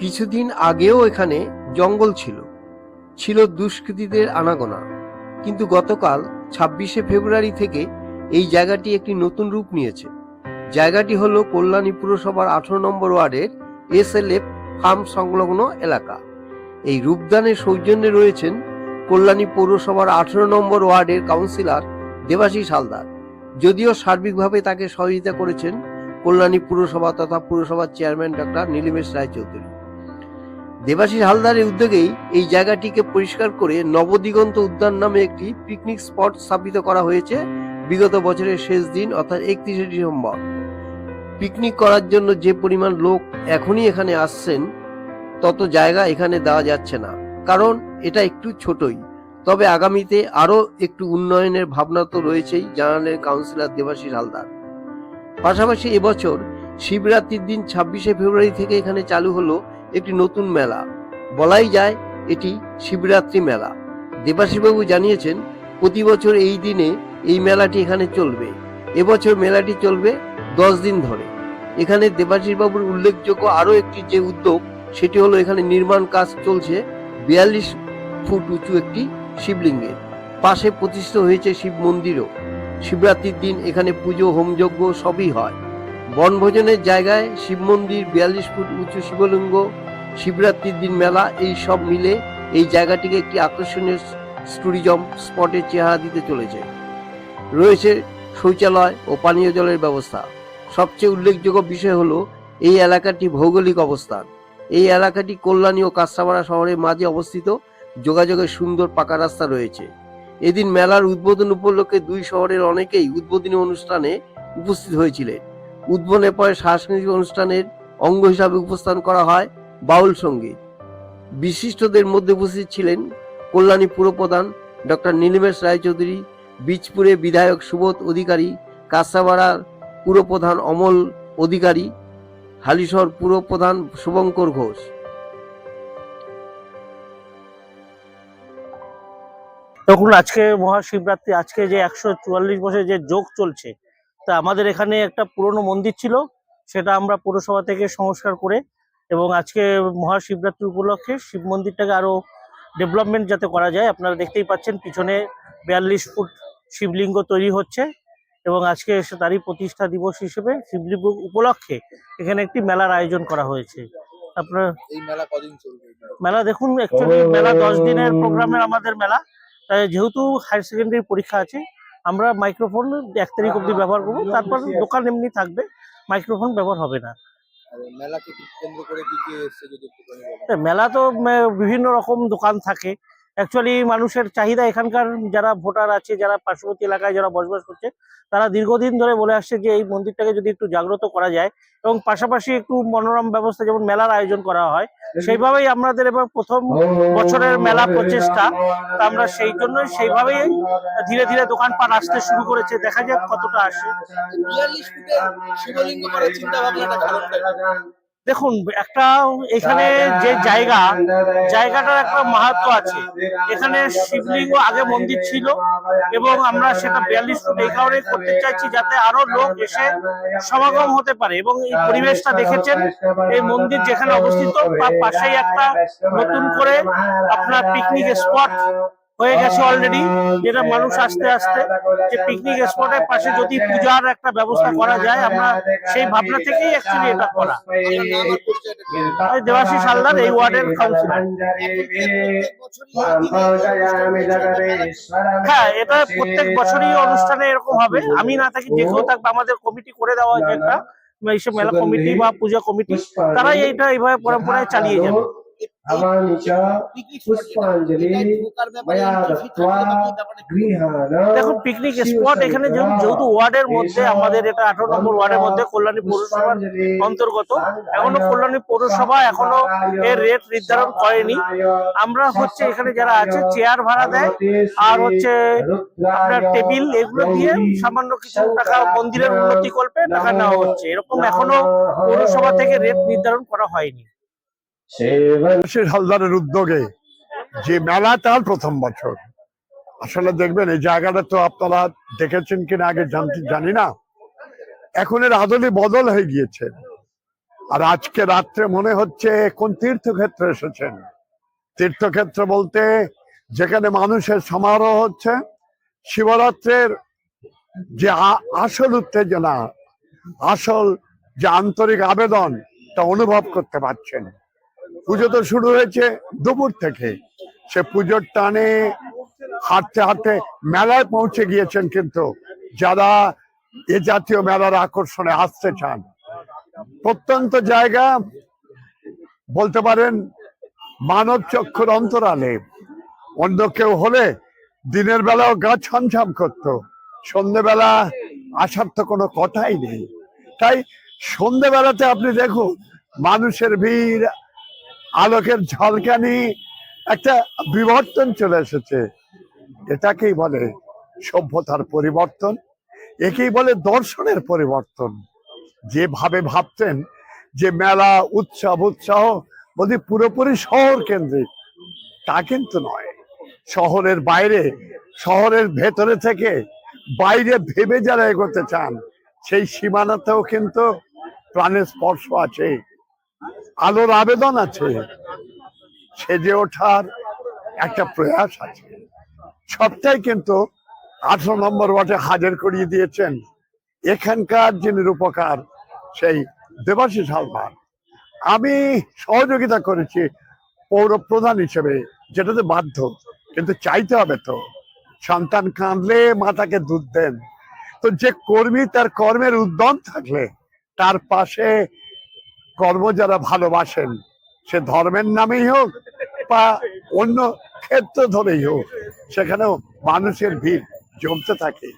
কিছুদিন আগেও এখানে জঙ্গল ছিল। ছিল দুষ্কৃতীদের আনাগোনা। কিন্তু গতকাল ছাব্বিশে ফেব্রুয়ারি থেকে এই জায়গাটি একটি নতুন রূপ নিয়েছে। জায়গাটি হল কল্যাণী পুরসভার আঠারো নম্বর ওয়ার্ডের এস এল এফ ফার্ম সংলগ্ন এলাকা। এই রূপদানের সৌজন্যে রয়েছেন কল্যাণী পৌরসভার আঠারো নম্বর ওয়ার্ডের কাউন্সিলর দেবাশিস হালদার। যদিও সার্বিকভাবে তাকে সহযোগিতা করেছেন কল্যাণী পুরসভা তথা পুরসভার চেয়ারম্যান ডক্টর নীলিমেশ রায়চৌধুরী। দেবাশিস হালদারের উদ্যোগেই এই জায়গাটিকে পরিষ্কার করে নবদিগন্ত উদ্যান নামে একটি পিকনিক স্পট স্থাপিত করা হয়েছে বিগত বছরের শেষ দিন, অর্থাৎ একত্রিশে ডিসেম্বর। পিকনিক করার জন্য যে পরিমাণ লোক এখনই এখানে আসছেন, তত জায়গা এখানে দেওয়া যাচ্ছে না। কারণ এটা একটু ছোটই। তবে আগামীতে আরও একটু উন্নয়নের ভাবনা তো রয়েছেই, জানালেন কাউন্সিলর দেবাশিস হালদার। পাশাপাশি এবছর শিবরাত্রির দিন ছাব্বিশে ফেব্রুয়ারি থেকে এখানে চালু হলো একটি নতুন মেলা। বলাই যায় এটি শিবরাত্রি মেলা। দেবাশিসবাবু জানিয়েছেন, প্রতি বছর এই দিনে এই মেলাটি এখানে চলবে। এবছর মেলাটি চলবে দশ দিন ধরে। এখানে দেবাশিসবাবুর উল্লেখযোগ্য আরও একটি যে উদ্যোগ, সেটি হলো এখানে নির্মাণ কাজ চলছে বিয়াল্লিশ ফুট উঁচু একটি শিবলিঙ্গের। পাশে প্রতিষ্ঠিত হয়েছে শিব মন্দিরও। শিবরাত্রির দিন এখানে পুজো, হোমযজ্ঞ সবই হয়। বনভোজনের জায়গায় শিব মন্দির, বিয়াল্লিশ ফুট উঁচু শিবলিঙ্গ, শিবরাত্রির দিন মেলা, এই সব মিলে এই জায়গাটিকে একটি আকর্ষণীয় ট্যুরিজম স্পটের চেহারা দিতে চলেছে। রয়েছে শৌচালয় ও পানীয় জলের ব্যবস্থা। সবচেয়ে উল্লেখযোগ্য বিষয় হলো, এই এলাকাটি ভৌগোলিক অবস্থান। এই এলাকাটি কল্যাণী ও কাঁচরাপাড়া শহরের মাঝে অবস্থিত। যোগাযোগের সুন্দর পাকা রাস্তা রয়েছে। এদিন মেলার উদ্বোধন উপলক্ষে দুই শহরের অনেকেই উদ্বোধনী অনুষ্ঠানে উপস্থিত হয়েছিলেন। উদ্বোধনের পরে সাংস্কৃতিক অনুষ্ঠানের অঙ্গ হিসাবে উপস্থান করা হয় বাউল সংগীত বিশিষ্টদের মধ্যে উপস্থিত ছিলেন কল্যাণী পুরপ্রধান ডক্টর নীলিমেশ রায়চৌধুরী, বীজপুরে বিধায়ক সুবোধ অধিকারী কাঁচরাপাড়ার পুরপ্রধান অমল অধিকারী, হালিশহর পুরপ্রধান শুভঙ্কর ঘোষ। তখন আজকে মহাশিবরাত্রি, আজকে যে একশো চুয়াল্লিশ বছর যে যোগ চলছে তা আমাদের এখানে একটা পুরনো মন্দির ছিল সেটা আমরা পৌরসভা থেকে সংস্কার করে এবং আজকে মহাশিবরাত্রি উপলক্ষে শিব মন্দিরটাকে আরও ডেভেলপমেন্ট যাতে করা যায় আপনারা দেখতেই পাচ্ছেন পিছনে বিয়াল্লিশ ফুট শিবলিঙ্গ তৈরি হচ্ছে এবং আজকে তারই প্রতিষ্ঠা দিবস হিসেবে শিবলিঙ্গ উপলক্ষে এখানে একটি মেলার আয়োজন করা হয়েছে। আপনার মেলা মেলা দেখুন অ্যাকচুয়ালি মেলা দশ দিনের প্রোগ্রামের আমাদের মেলা তাই যেহেতু হায়ার সেকেন্ডারি পরীক্ষা আছে আমরা মাইক্রোফোন এক তারিখ অব্দি ব্যবহার করব। তারপর দোকান এমনি থাকবে মাইক্রোফোন ব্যবহার হবে না। মেলা তো বিভিন্ন রকম দোকান থাকে। অ্যাকচুয়ালি মানুষের চাহিদা এখানকার যারা ভোটার আছে, যারা পার্শ্ববর্তী এলাকায় যারা বসবাস করছে, তারা দীর্ঘদিন ধরে বলে আসছে যে এই মন্দিরটাকে যদি একটু জাগ্রত করা যায় এবং পাশাপাশি একটু মনোরম ব্যবস্থা, যেমন মেলার আয়োজন করা হয়, সেইভাবেই আমাদের এবার প্রথম বছরের মেলা প্রচেষ্টা। তা আমরা সেই জন্যই সেইভাবেই ধীরে ধীরে দোকানপাট আসতে শুরু করেছে। দেখা যাক কতটা আসে। শিবলিঙ্গ করার চিন্তা ভাবনাটা? দেখুন, একটা এখানে যে জায়গা, জায়গাটার একটা মাহাত্ম আছে। এখানে শিবলিঙ্গ আগে মন্দির ছিল এবং আমরা সেটা বিয়াল্লিশ ফুট এই কারণে করতে চাইছি যাতে আরও লোক এসে সমাগম হতে পারে এবং এই পরিবেশটা দেখেছেন, এই মন্দির যেখানে অবস্থিত, তার পাশেই একটা নতুন করে আপনার পিকনিক স্পট হয়ে গেছে অলরেডি যেটা মানুষ আসতে আসতে যে পিকনিক স্পটের পাশে যদি পূজার একটা ব্যবস্থা করা যায়, আমরা সেই ভাবনা থেকেই অ্যাকচুয়ালি এটা করা। দেবাশিস হালদার, এই ওয়ার্ডের কাউন্সিলর হ্যাঁ এটা প্রত্যেক বছরই অনুষ্ঠানে এরকম হবে। আমি না থাকি, যে কেউ থাকবে, আমাদের কমিটি করে দেওয়া হয়েছে একটা এইসব মেলা কমিটি বা পূজা কমিটি তারাই এইটা এইভাবে পরম্পরায় চালিয়ে যাবে। দেখুন পিকনিক স্পট এখানে যেহেতু যেহেতু ওয়ার্ডের মধ্যে আমাদের এটা আঠারো নম্বর ওয়ার্ডের মধ্যে কল্যাণী পৌরসভার অন্তর্গত এখনও কল্যাণী পৌরসভা এখনও এর রেট নির্ধারণ করেনি। আমরা হচ্ছে এখানে যারা আছে চেয়ার ভাড়া দেয় আর হচ্ছে আপনার টেবিল এগুলো দিয়ে সামান্য কিছু টাকা মন্দিরের উন্নতি করবে টাকা নেওয়া হচ্ছে। এরকম এখনও পৌরসভা থেকে রেট নির্ধারণ করা হয়নি। হালদারের উদ্যোগে যে মেলা তার প্রথম বছর। আসলে দেখবেন, এই জায়গাটা তো আপনারা দেখেছেন কিনা, আগে জানতে জানি না। এখন এর আদলে বদল হয়ে গিয়েছে। আর আজকে রাত্রে মনে হচ্ছে কোন তীর্থক্ষেত্রে এসেছেন। তীর্থক্ষেত্র বলতে যেখানে মানুষের সমারোহ হচ্ছে, শিবরাত্রের যে আসল উত্তেজনা, আসল যে আন্তরিক আবেদন, তা অনুভব করতে পারছেন। পুজো তো শুরু হয়েছে দুপুর থেকে। সে পুজোর টানে হাঁটতে হাঁটতে মেলায় পৌঁছে গিয়েছেন কিন্তু যারা এ জাতীয় মেলার আকর্ষণে আসতে চান। প্রত্যন্ত জায়গা বলতে পারেন মানব চক্ষুর অন্তরালে। অন্য কেউ হলে দিনের বেলাও গা ছমছম করতো। সন্ধেবেলা আসার তো কোনো কথাই নেই। তাই সন্ধেবেলাতে আপনি দেখুন মানুষের ভিড় আলোকের ঝলকানি একটা বিবর্তন চলে এসেছে। এটাকেই বলে সভ্যতার পরিবর্তন, একেই বলে দর্শনের পরিবর্তন। যেভাবে ভাবতেন যে মেলা, উৎসব, উৎসাহ বলি পুরোপুরি শহর কেন্দ্রিক, তা কিন্তু নয়। শহরের বাইরে, শহরের ভেতরে থেকে বাইরে ভেবে যারা এগোতে চান, সেই সীমানাতেও কিন্তু প্রাণের স্পর্শ আছে। আলোর আবেদন আছে, সেজে ওঠার একটা প্রয়াস আছে। সবটাই কিন্তু আঠারো নম্বর ওয়ার্ডে হাজির করিয়ে দিয়েছেন এখানকার যিনি রূপকার, সেই দেবাশিস হালদার। আমি সহযোগিতা করেছি পৌর প্রধান হিসেবে, যেটাতে বাধ্য, কিন্তু চাইতে হবে তো, সন্তান কাঁদলে মাতাকে দুধ দেন। তো যে কর্মী তার কর্মের উদ্যম থাকলে, তার পাশে কর্ম যারা ভালোবাসেন, সে ধর্মের নামেই হোক বা অন্য ক্ষেত্র ধরেই হোক, সেখানেও মানুষের ভিড় জমতে থাকে।